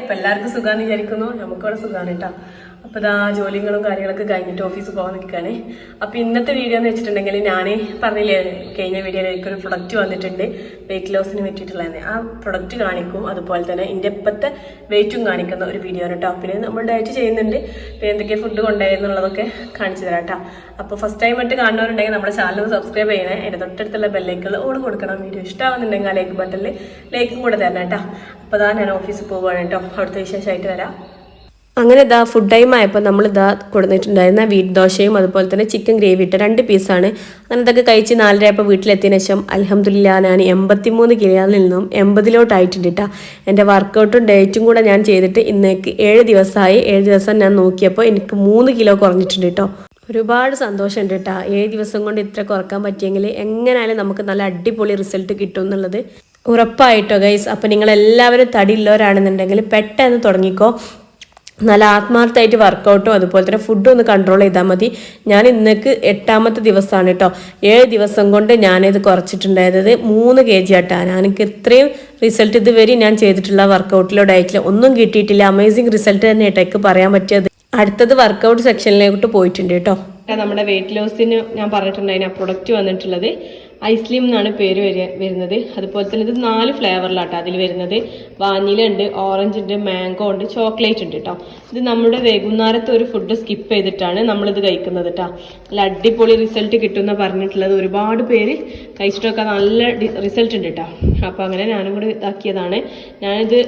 അപ്പൊ എല്ലാവർക്കും സുഖാന്ന് വിചാരിക്കുന്നു. നമുക്കവിടെ സുഖമാണ് കേട്ടോ. അപ്പൊ ഇതാ ജോലികളും കാര്യങ്ങളൊക്കെ കഴിഞ്ഞിട്ട് ഓഫീസ് പോകാൻ നിൽക്കുകയാണ് അപ്പൊ ഇന്നത്തെ വീഡിയോ എന്ന് വെച്ചിട്ടുണ്ടെങ്കിൽ ഞാൻ പറഞ്ഞില്ലേ കഴിഞ്ഞ വീഡിയോയിൽ എനിക്കൊരു പ്രൊഡക്റ്റ് വന്നിട്ടുണ്ട്. വെയിറ്റ് ലോസിന് പറ്റിയിട്ടുള്ളതന്നെ. ആ പ്രൊഡക്റ്റ് കാണിക്കും. അതുപോലെ തന്നെ എന്റെ ഇപ്പത്തെ വെയിറ്റും കാണിക്കുന്ന ഒരു വീഡിയോ ആണ് കേട്ടോ. പിന്നെ നമ്മൾ ഡയറ്റ് ചെയ്യുന്നുണ്ട്. പിന്നെ എന്തൊക്കെ ഫുഡ് കൊണ്ടുപോയെന്നുള്ളതൊക്കെ കാണിച്ചു തരാം കേട്ടോ. അപ്പോൾ ഫസ്റ്റ് ടൈം ആയിട്ട് കാണുന്നവരുണ്ടെങ്കിൽ നമ്മുടെ ചാനൽ സബ്സ്ക്രൈബ് ചെയ്യണേ. എന്റെ തൊട്ടടുത്തുള്ള ബെല്ലൈക്കുള്ള ഓട് കൊടുക്കണം. വീഡിയോ ഇഷ്ടമാവുന്നുണ്ടെങ്കിൽ ആ ലൈക്ക് ബട്ടണിൽ ലൈക്കും കൂടെ തരണം കേട്ടോ. അപ്പോൾ ഞാൻ ഓഫീസിൽ പോവുകയാണ് കേട്ടോ അവിടുത്തെ വിശേഷമായിട്ട് വരാം. അങ്ങനെ ഇതാ ഫുഡ് ടൈം ആയപ്പോൾ നമ്മൾ ഇതാ കൊടുത്തിട്ടുണ്ടായിരുന്ന വീട്ട് ദോശയും അതുപോലെ തന്നെ ചിക്കൻ ഗ്രേവി ഇട്ട രണ്ട് പീസാണ് അങ്ങനെ ഇതൊക്കെ കഴിച്ച് നാലരയപ്പോൾ വീട്ടിലെത്തിയതിനു ശേഷം അലഹമ്മദില്ല ഞാൻ എൺപത്തിമൂന്ന് കിലോയിൽ നിന്നും എൺപതിലോട്ടായിട്ടുണ്ട് കേട്ടോ എന്റെ വർക്കൗട്ടും ഡയറ്റും കൂടെ ഞാൻ ചെയ്തിട്ട് ഇന്നേക്ക് ഏഴ് ദിവസമായി. ഏഴ് ദിവസം ഞാൻ നോക്കിയപ്പോൾ എനിക്ക് മൂന്ന് കിലോ കുറഞ്ഞിട്ടുണ്ട് കേട്ടോ ഒരുപാട് സന്തോഷമുണ്ട് കേട്ടോ ഏഴ് ദിവസം കൊണ്ട് ഇത്ര കുറയ്ക്കാൻ പറ്റിയെങ്കിൽ എങ്ങനെയാലും നമുക്ക് നല്ല അടിപൊളി റിസൾട്ട് കിട്ടും എന്നുള്ളത്. ഉറപ്പായിട്ടോ ഗൈസ് അപ്പോൾ നിങ്ങളെല്ലാവരും തടിയുള്ളവരാണെന്നുണ്ടെങ്കിൽ പെട്ടെന്ന് തുടങ്ങിക്കോ. നല്ല ആത്മാർത്ഥമായിട്ട് വർക്കൗട്ടും അതുപോലെ തന്നെ ഫുഡും ഒന്ന് കൺട്രോൾ ചെയ്താൽ മതി. ഞാൻ ഇന്നേക്ക് എട്ടാമത്തെ ദിവസമാണ് കേട്ടോ ഏഴ് ദിവസം കൊണ്ട് ഞാനിത് കുറച്ചിട്ടുണ്ടായത് മൂന്ന് കെ ജി ആട്ടാണ് എനിക്ക് ഇത്രയും റിസൾട്ട് ഇതുവരെ ഞാൻ ചെയ്തിട്ടുള്ള വർക്കൗട്ടിലോ ഡയറ്റിലോ ഒന്നും കിട്ടിയിട്ടില്ല. അമേസിങ് റിസൾട്ട് തന്നെ കേട്ടോ പറയാൻ പറ്റിയത്. അടുത്തത് വർക്കൗട്ട് സെക്ഷനിലോട്ട് പോയിട്ടുണ്ട് കേട്ടോ നമ്മുടെ വെയിറ്റ് ലോസിന് ഞാൻ പറഞ്ഞിട്ടുണ്ടായിരുന്നു ആ പ്രൊഡക്റ്റ് വന്നിട്ടുള്ളത്. ഐസ്ലിം എന്നാണ് പേര് വരിക വരുന്നത്. അതുപോലെ തന്നെ ഇത് നാല് ഫ്ലേവറിലാട്ടോ അതിൽ വരുന്നത്. വാനില ഉണ്ട് ഓറഞ്ച് ഉണ്ട് മാംഗോ ഉണ്ട് ചോക്ലേറ്റ് ഉണ്ട് കേട്ടോ ഇത് നമ്മുടെ വൈകുന്നേരത്തെ ഒരു ഫുഡ് സ്കിപ്പ് ചെയ്തിട്ടാണ് നമ്മളിത് കഴിക്കുന്നത് കേട്ടോ നല്ല അടിപൊളി റിസൾട്ട് കിട്ടുമെന്ന് പറഞ്ഞിട്ടുള്ളത്. ഒരുപാട് പേര് കഴിച്ചിട്ടൊക്കെ നല്ല റിസൾട്ട് ഉണ്ട് കേട്ടോ അപ്പോൾ അങ്ങനെ ഞാനും കൂടി ഇതാക്കിയതാണ്. ഞാനിത്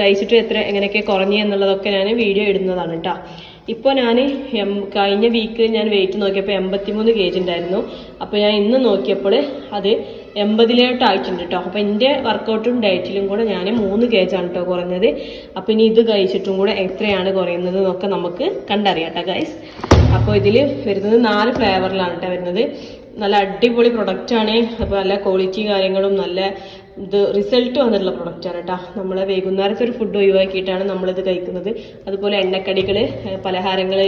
കഴിച്ചിട്ട് എത്ര എങ്ങനെയൊക്കെ കുറഞ്ഞു എന്നുള്ളതൊക്കെ ഞാൻ വീഡിയോ ഇടുന്നതാണ് കേട്ടോ ഇപ്പോൾ ഞാൻ എം കഴിഞ്ഞ വീക്കിൽ ഞാൻ വെയിറ്റ് നോക്കിയപ്പോൾ എൺപത്തിമൂന്ന് കെ ജി ഉണ്ടായിരുന്നു അപ്പോൾ ഞാൻ ഇന്ന് നോക്കിയപ്പോൾ അത് എൺപതിലോട്ടായിട്ടുണ്ട് കേട്ടോ അപ്പോൾ എന്റെ വർക്കൗട്ടും ഡയറ്റിലും കൂടെ ഞാൻ മൂന്ന് കെ ആണ് കേട്ടോ കുറഞ്ഞത്. അപ്പോൾ ഇനി ഇത് കഴിച്ചിട്ടും കൂടെ എത്രയാണ് കുറയുന്നത് എന്നൊക്കെ നമുക്ക് കണ്ടറിയാം കേട്ടോ ഗൈസ് അപ്പോൾ ഇതിൽ വരുന്നത് നാല് ഫ്ലേവറിലാണ് കേട്ടോ വരുന്നത്. നല്ല അടിപൊളി പ്രൊഡക്റ്റാണ് അപ്പോൾ നല്ല ക്വാളിറ്റി കാര്യങ്ങളും നല്ല ഇത് റിസൾട്ട് വന്നിട്ടുള്ള പ്രൊഡക്റ്റാണ് കേട്ടോ നമ്മൾ വൈകുന്നേരത്തെ ഒരു ഫുഡ് ഒഴിവാക്കിയിട്ടാണ് നമ്മളിത് കഴിക്കുന്നത്. അതുപോലെ എണ്ണക്കടികൾ പലഹാരങ്ങൾ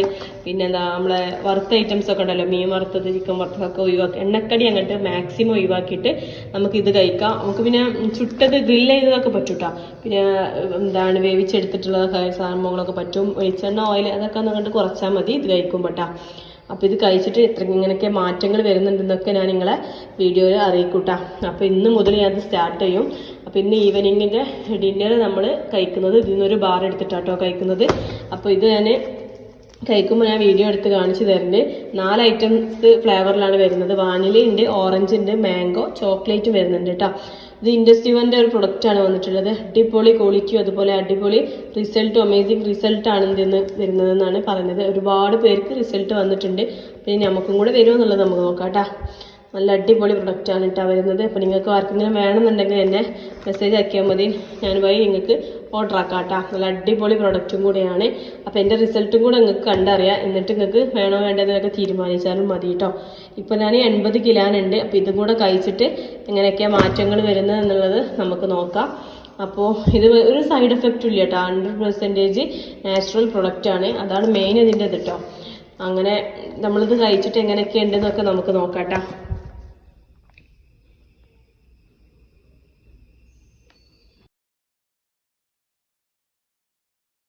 പിന്നെ എന്താ നമ്മളെ വറുത്ത ഐറ്റംസ് ഒക്കെ ഉണ്ടല്ലോ. മീൻ വറുത്തത് ചിക്കൻ വറുത്തതൊക്കെ ഒഴിവാക്കി. എണ്ണക്കടി അങ്ങോട്ട് മാക്സിമം ഒഴിവാക്കിയിട്ട് നമുക്ക് ഇത് കഴിക്കാം. നമുക്ക് പിന്നെ ചുട്ടത് ഗ്രില്ല് ചെയ്തതൊക്കെ പറ്റൂട്ടാ. പിന്നെ എന്താണ് വേവിച്ചെടുത്തിട്ടുള്ള സംഭവങ്ങളൊക്കെ പറ്റും. വെളിച്ചെണ്ണ ഓയിൽ അതൊക്കെ കണ്ട് കുറച്ചാൽ മതി ഇത് കഴിക്കുമ്പോൾ കേട്ടോ അപ്പോൾ ഇത് കഴിച്ചിട്ട് എത്ര ഇങ്ങനെയൊക്കെ മാറ്റങ്ങൾ വരുന്നുണ്ടെന്നൊക്കെ ഞാൻ നിങ്ങളെ വീഡിയോയിൽ അറിയിക്കൂട്ടാ. അപ്പോൾ ഇന്ന് മുതൽ ഞാനത് സ്റ്റാർട്ട് ചെയ്യും. അപ്പോൾ ഇന്ന് ഈവനിങ്ങിന്റെ ഡിന്നർ നമ്മൾ കഴിക്കുന്നത് ഇതിൽ നിന്നൊരു ബാർ എടുത്തിട്ടാട്ടോ കഴിക്കുന്നത്. അപ്പോൾ ഇത് ഞാൻ കഴിക്കുമ്പോൾ ഞാൻ വീഡിയോ എടുത്ത് കാണിച്ചു തരുന്നുണ്ട് നാല് ഐറ്റംസ് ഫ്ലേവറിലാണ് വരുന്നത്. വാനില ഉണ്ട് ഓറഞ്ച് മാംഗോ ചോക്ലേറ്റും വരുന്നുണ്ട് കേട്ടോ ഇത് ഇൻഡസ്ട്രീവന്റെ ഒരു പ്രൊഡക്റ്റാണ് വന്നിട്ടുള്ളത്. അടിപൊളി ക്വാളിറ്റിയും അതുപോലെ അടിപൊളി റിസൾട്ടും അമേസിങ് റിസൾട്ടാണ് ഇതിന്ന് വരുന്നതെന്നാണ് പറയുന്നത്. ഒരുപാട് പേർക്ക് റിസൾട്ട് വന്നിട്ടുണ്ട്. പിന്നെ നമുക്കും കൂടെ വരുമെന്നുള്ളത് നമുക്ക് നോക്കാം കേട്ടോ നല്ല അടിപൊളി പ്രൊഡക്റ്റാണ് കേട്ടോ വരുന്നത്. അപ്പോൾ നിങ്ങൾക്ക് ആർക്കെങ്കിലും വേണമെന്നുണ്ടെങ്കിൽ എന്നെ മെസ്സേജ് ആക്കിയാൽ മതി. ഞാൻ വഴി നിങ്ങൾക്ക് ഓർഡർ ആക്കാം കേട്ടോ നല്ല അടിപൊളി പ്രൊഡക്റ്റും കൂടെയാണ്. അപ്പോൾ എന്റെ റിസൾട്ടും കൂടെ നിങ്ങൾക്ക് കണ്ടറിയാം. എന്നിട്ട് നിങ്ങൾക്ക് വേണോ വേണ്ടതെന്നൊക്കെ തീരുമാനിച്ചാലും മതി കേട്ടോ ഇപ്പോൾ ഞാൻ എൺപത് കിലാനുണ്ട്. അപ്പോൾ ഇതും കൂടെ കഴിച്ചിട്ട് എങ്ങനെയൊക്കെയാണ് മാറ്റങ്ങൾ വരുന്നത് എന്നുള്ളത് നമുക്ക് നോക്കാം. അപ്പോൾ ഇത് ഒരു സൈഡ് എഫക്റ്റും ഇല്ല കേട്ടോ ഹൺഡ്രഡ് പെർസെന്റേജ് നാച്ചുറൽ പ്രൊഡക്റ്റാണ് അതാണ് മെയിൻ ഇതിന്റെ ഇത് കേട്ടോ അങ്ങനെ നമ്മളിത് കഴിച്ചിട്ട് എങ്ങനെയൊക്കെ ഉണ്ടെന്നൊക്കെ നമുക്ക് നോക്കാം കേട്ടോ